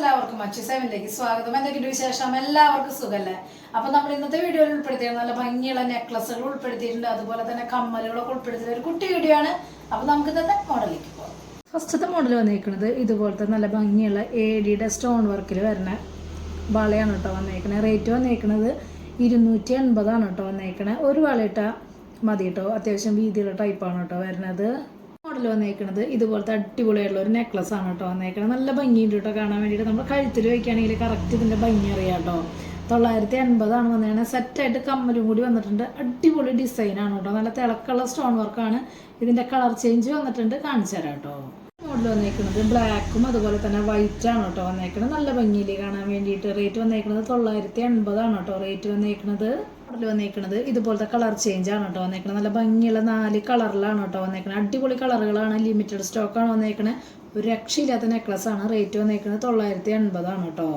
എല്ലാവർക്കും അച്ഛ സെവനിലേക്ക് സ്വാഗതം. എന്തൊക്കെയുണ്ട് വിശേഷം? എല്ലാവർക്കും സുഖല്ലേ? അപ്പൊ നമ്മൾ ഇന്നത്തെ വീഡിയോയിൽ ഉൾപ്പെടുത്തിയത് നല്ല ഭംഗിയുള്ള നെക്ലസുകൾ ഉൾപ്പെടുത്തിയിട്ടുണ്ട്. അതുപോലെ തന്നെ കമ്മലുകളൊക്കെ ഉൾപ്പെടുത്തിയ ഒരു കുട്ടി വീഡിയോ ആണ്. അപ്പൊ നമുക്ക് ഇന്നത്തെ മോഡലിലേക്ക് പോകാം ഫസ്റ്റത്തെ മോഡൽ വന്നിരിക്കുന്നത് ഇതുപോലത്തെ നല്ല ഭംഗിയുള്ള എ സ്റ്റോൺ വർക്കിൽ വരുന്ന വളയാണ് കേട്ടോ വന്നേക്കണത് റേറ്റ് വന്നേക്കണത് ഇരുന്നൂറ്റി എൺപതാണ് കേട്ടോ വന്നേക്കണത് ഒരു വളയിട്ട മതി കേട്ടോ. അത്യാവശ്യം വീതിയുള്ള ടൈപ്പാണ് കേട്ടോ വരുന്നത്. മോഡൽ വന്നേക്കണത് ഇതുപോലത്തെ അടിപൊളിയായിട്ടുള്ള ഒരു നെക്ലസ് ആണ് കേട്ടോ വന്നേക്കണത്. നല്ല ഭംഗിയുണ്ട് കേട്ടോ കാണാൻ വേണ്ടിയിട്ട്. നമ്മൾ കഴുത്തിൽ വയ്ക്കുകയാണെങ്കിൽ കറക്റ്റ് ഇതിന്റെ ഭംഗി അറിയാം കേട്ടോ. തൊള്ളായിരത്തി എൺപതാണ് സെറ്റ് സെറ്റായിട്ട് കമ്മലും കൂടി വന്നിട്ടുണ്ട്. അടിപൊളി ഡിസൈനാണ് കേട്ടോ. നല്ല തിളക്കുള്ള സ്റ്റോൺ വർക്കാണ് ഇതിന്റെ കളർ ചേഞ്ച് വന്നിട്ടുണ്ട്. കാണിച്ചു തരാം കേട്ടോ. മോഡൽ വന്നേക്കുന്നത് ബ്ലാക്കും അതുപോലെ തന്നെ വൈറ്റ് ആണ് കേട്ടോ വന്നേക്കുന്നത് നല്ല ഭംഗിയിൽ കാണാൻ വേണ്ടിയിട്ട് റേറ്റ് വന്നേക്കുന്നത് തൊള്ളായിരത്തി എൺപതാണ് കേട്ടോ റേറ്റ് വന്നേക്കുന്നത് മോഡൽ വന്നേക്കുന്നത് ഇതുപോലത്തെ കളർ ചേഞ്ച് ആണ് കേട്ടോ വന്നേക്കുന്നത് നല്ല ഭംഗിയുള്ള നാല് കളറിലാണ് കേട്ടോ വന്നേക്കുന്നത് അടിപൊളി കളറുകളാണ് ലിമിറ്റഡ് സ്റ്റോക്കാണ് വന്നേക്കുന്നത് ഒരു രക്ഷയില്ലാത്ത നെക്ലസ് ആണ് റേറ്റ് വന്നേക്കുന്നത് തൊള്ളായിരത്തി എൺപതാണ് കേട്ടോ.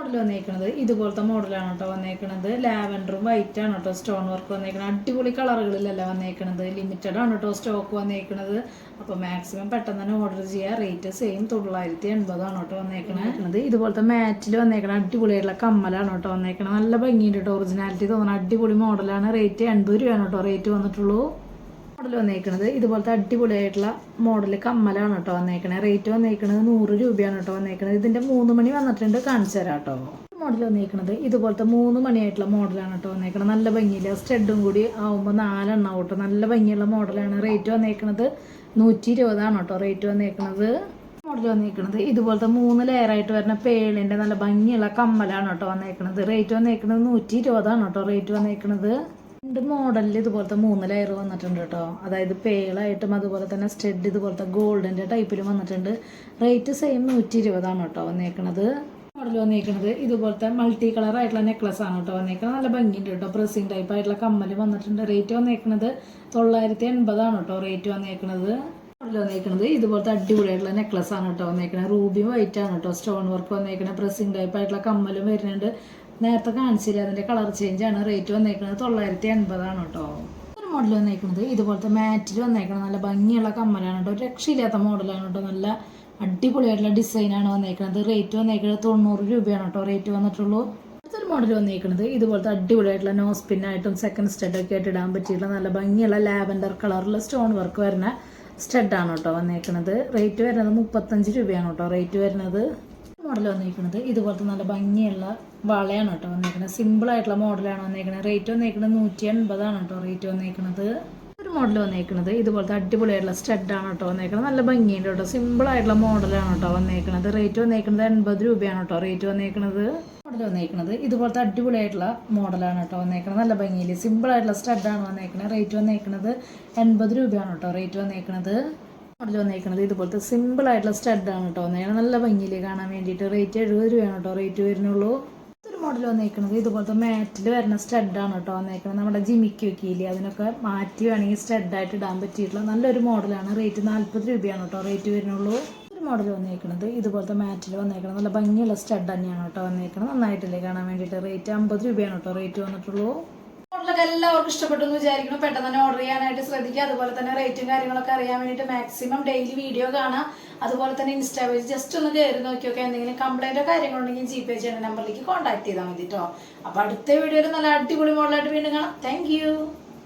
മോഡൽ വന്നേക്കുന്നത് ഇതുപോലത്തെ മോഡലാണ് കേട്ടോ വന്നേക്കുന്നത് ലാവൻഡറും വൈറ്റ് ആണ് കേട്ടോ സ്റ്റോൺ വർക്ക് വന്നേക്കുന്നത് അടിപൊളി കളറുകളിലല്ല വന്നേക്കുന്നത് ലിമിറ്റഡ് ആണ് കേട്ടോ സ്റ്റോക്ക് വന്നേക്കുന്നത് അപ്പോൾ മാക്സിമം പെട്ടെന്ന് തന്നെ ഓർഡർ ചെയ്യുക റേറ്റ് സെയിം തൊള്ളായിരത്തി എൺപതാണ് കേട്ടോ വന്നേക്കണത് ഇതുപോലത്തെ മാറ്റിൽ വന്നേക്കണ അടിപൊളിയായിട്ടുള്ള കമ്മലാണ് കേട്ടോ വന്നേക്കണത്. നല്ല ഭംഗിയുണ്ട് കേട്ടോ ഒറിജിനാലിറ്റി തോന്നുന്ന അടിപൊളി മോഡലാണ് റേറ്റ് എൺപത് രൂപയാണ് കേട്ടോ റേറ്റ് വന്നിട്ടുള്ളൂ. മോഡൽ വന്നേക്കണത്. ഇതുപോലത്തെ അടിപൊളിയായിട്ടുള്ള മോഡൽ കമ്മലാണ് കേട്ടോ വന്നേക്കണത് റേറ്റ് വന്നേക്കണത് നൂറ് രൂപയാണ് കേട്ടോ വന്നേക്കണത്. ഇതിന്റെ മൂന്ന് മണി വന്നിട്ടുണ്ട്. കാണിച്ചു തരാം കേട്ടോ. മോഡൽ വന്നേക്കണത് ഇതുപോലത്തെ മൂന്ന് മണിയായിട്ടുള്ള മോഡലാണ് കേട്ടോ വന്നേക്കണത്. നല്ല ഭംഗിയില്ല സ്റ്റെഡും കൂടി ആവുമ്പോൾ നാലെണ്ണം കേട്ടോ നല്ല ഭംഗിയുള്ള മോഡലാണ് റേറ്റ് വന്നേക്കണത് നൂറ്റി ഇരുപതാണ് കേട്ടോ. റേറ്റ് വന്നേക്കണത് മോഡൽ വന്നേക്കണത് ഇതുപോലത്തെ മൂന്ന് ലെയർ ആയിട്ട് വരുന്ന പേളിന്റെ നല്ല ഭംഗിയുള്ള കമ്മലാണ് കേട്ടോ വന്നേക്കണത്. റേറ്റ് വന്നേക്കണത് നൂറ്റി ഇരുപതാണ് കേട്ടോ. റേറ്റ് വന്നേക്കണത് രണ്ട് മോഡലിൽ ഇതുപോലത്തെ മൂന്ന് ലെയർ വന്നിട്ടുണ്ട് കേട്ടോ. അതായത് പേളായിട്ടും അതുപോലെ തന്നെ സ്റ്റെഡ് ഇതുപോലത്തെ ഗോൾഡിന്റെ ടൈപ്പിലും വന്നിട്ടുണ്ട്. റേറ്റ് സെയിം നൂറ്റി ഇരുപതാണ് കേട്ടോ വന്നേക്കണത്. മോഡൽ വന്നേക്കണത് ഇതുപോലത്തെ മൾട്ടി കളർ ആയിട്ടുള്ള നെക്ലസ് ആണ് കേട്ടോ വന്നേക്കുന്നത് നല്ല ഭംഗിയുണ്ട് കേട്ടോ. പ്രസിംഗ് ടൈപ്പ് ആയിട്ടുള്ള കമ്മൽ വന്നിട്ടുണ്ട്. റേറ്റ് വന്നേക്കണത് തൊള്ളായിരത്തി എൺപതാണ് കേട്ടോ റേറ്റ് വന്നേക്കണത്. മോഡൽ വന്നേക്കണത് ഇതുപോലത്തെ അടിപൊളിയായിട്ടുള്ള നെക്ലസ് ആണ് കേട്ടോ വന്നേക്കണത്. റൂബി വൈറ്റ് ആണ് കേട്ടോ സ്റ്റോൺ വർക്ക് വന്നേക്കണത്. പ്രസിംഗ് ടൈപ്പ് ആയിട്ടുള്ള കമ്മലും വരുന്നുണ്ട്. നേരത്തെ കാണിച്ചില്ല അതിന്റെ കളർ ചേഞ്ച് ആണ്. റേറ്റ് വന്നേക്കുന്നത് തൊള്ളായിരത്തി എൺപതാണ് കേട്ടോ. ഒരു മോഡൽ വന്നേക്കുന്നത് ഇതുപോലത്തെ മാറ്റിൽ വന്നേക്കണം നല്ല ഭംഗിയുള്ള കമ്മലാണ് കേട്ടോ. ഒരു രക്ഷയില്ലാത്ത മോഡലാണ് കേട്ടോ. നല്ല അടിപൊളിയായിട്ടുള്ള ഡിസൈനാണ് വന്നേക്കുന്നത് റേറ്റ് വന്നേക്കുന്നത് തൊണ്ണൂറ് രൂപയാണ് കേട്ടോ. റേറ്റ് വന്നിട്ടുള്ളൂ. അടുത്തൊരു മോഡൽ വന്നേക്കുന്നത് ഇതുപോലത്തെ അടിപൊളിയായിട്ടുള്ള നോ പിന്നായിട്ടും സെക്കൻഡ് സ്റ്റഡ് ഒക്കെ ആയിട്ട് ഇടാൻ പറ്റിയിട്ടുള്ള നല്ല ഭംഗിയുള്ള ലാവൻഡർ കളറിൽ സ്റ്റോൺ വർക്ക് വരുന്ന സ്റ്റഡാണ് കേട്ടോ വന്നേക്കുന്നത് റേറ്റ് വരുന്നത് മുപ്പത്തഞ്ച് രൂപയാണ് കേട്ടോ. റേറ്റ് വരുന്നത് മോഡൽ വന്നിരിക്കുന്നത് ഇതുപോലത്തെ നല്ല ഭംഗിയുള്ള വളയാണ് കേട്ടോ വന്നിരിക്കുന്നത് സിമ്പിൾ ആയിട്ടുള്ള മോഡലാണ് വന്നിരിക്കുന്നത് റേറ്റ് വന്നിരിക്കുന്നത് നൂറ്റി എൺപതാണ് കേട്ടോ റേറ്റ് വന്നിരിക്കുന്നത് ഒരു മോഡൽ വന്നിരിക്കുന്നത് ഇതുപോലത്തെ അടിപൊളിയായിട്ടുള്ള സ്റ്റഡാണ് കേട്ടോ വന്നിരിക്കുന്നത് നല്ല ഭംഗിയുണ്ട് കേട്ടോ. സിമ്പിൾ ആയിട്ടുള്ള മോഡലാണ് കേട്ടോ വന്നിരിക്കുന്നത് റേറ്റ് വന്നിരിക്കുന്നത് എൺപത് രൂപയാണ് കേട്ടോ റേറ്റ് വന്നിരിക്കുന്നത് മോഡൽ വന്നിരിക്കുന്നത് ഇതുപോലത്തെ അടിപൊളിയായിട്ടുള്ള മോഡലാണ് കേട്ടോ വന്നിരിക്കുന്നത് നല്ല ഭംഗിയിൽ സിമ്പിൾ ആയിട്ടുള്ള സ്റ്റഡാണ് വന്നിരിക്കുന്നത് റേറ്റ് വന്നിരിക്കുന്നത് എൺപത് രൂപയാണ് കേട്ടോ റേറ്റ് വന്നിരിക്കുന്നത് മോഡൽ വന്നേക്കുന്നത് ഇതുപോലത്തെ സിമ്പിൾ ആയിട്ടുള്ള സ്റ്റഡാണ് കേട്ടോ നേരെ നല്ല ഭംഗിയിൽ കാണാൻ വേണ്ടിയിട്ട് റേറ്റ് എഴുപത് രൂപയാണ് കേട്ടോ റേറ്റ് വരുന്നുള്ളൂ. ഒരു മോഡൽ വന്നേക്കുന്നത് ഇതുപോലത്തെ മാറ്റിൽ വരുന്ന സ്റ്റഡാണ് കേട്ടോ വന്നേക്കുന്നത് നമ്മുടെ ജിമിക്ക് വെക്കിയില്ലേ അതിനൊക്കെ മാറ്റി വേണമെങ്കിൽ സ്റ്റഡായിട്ട് ഇടാൻ പറ്റിയിട്ടുള്ള നല്ലൊരു മോഡലാണ് റേറ്റ് നാൽപ്പത് രൂപയാണ് കേട്ടോ റേറ്റ് വരുന്നുള്ളൂ. ഒരു മോഡൽ വന്നേക്കുന്നത് ഇതുപോലത്തെ മാറ്റിൽ വന്നേക്കുന്നത് നല്ല ഭംഗിയുള്ള സ്റ്റഡ് തന്നെയാണ് കേട്ടോ വന്നേക്കുന്നത് നന്നായിട്ടില്ലേ കാണാൻ വേണ്ടിയിട്ട് റേറ്റ് അമ്പത് രൂപയാണ് കേട്ടോ റേറ്റ് വന്നിട്ടുള്ളൂ. മോഡലൊക്കെ എല്ലാവർക്കും ഇഷ്ടപ്പെട്ടു എന്ന് വിചാരിക്കുന്നു. പെട്ടെന്ന് തന്നെ ഓർഡർ ചെയ്യാനായിട്ട് ശ്രദ്ധിക്കുക. അതുപോലെ തന്നെ റേറ്റും കാര്യങ്ങളൊക്കെ അറിയാൻ വേണ്ടിയിട്ട് മാക്സിമം ഡെയിലി വീഡിയോ കാണാം അതുപോലെ തന്നെ ഇൻസ്റ്റാ പേജ് ജസ്റ്റ് ഒന്ന് കയറി നോക്കിയൊക്കെ എന്തെങ്കിലും കംപ്ലൈന്റോ കാര്യങ്ങളുണ്ടെങ്കിൽ ജി പേ ചെയ്യുന്ന നമ്പറിലേക്ക് കോൺടാക്ട് ചെയ്താൽ മതി കേട്ടോ അപ്പോൾ അടുത്ത വീഡിയോയിൽ നല്ല അടിപൊളി മോഡലായിട്ട് വീണ്ടും കാണാം. താങ്ക്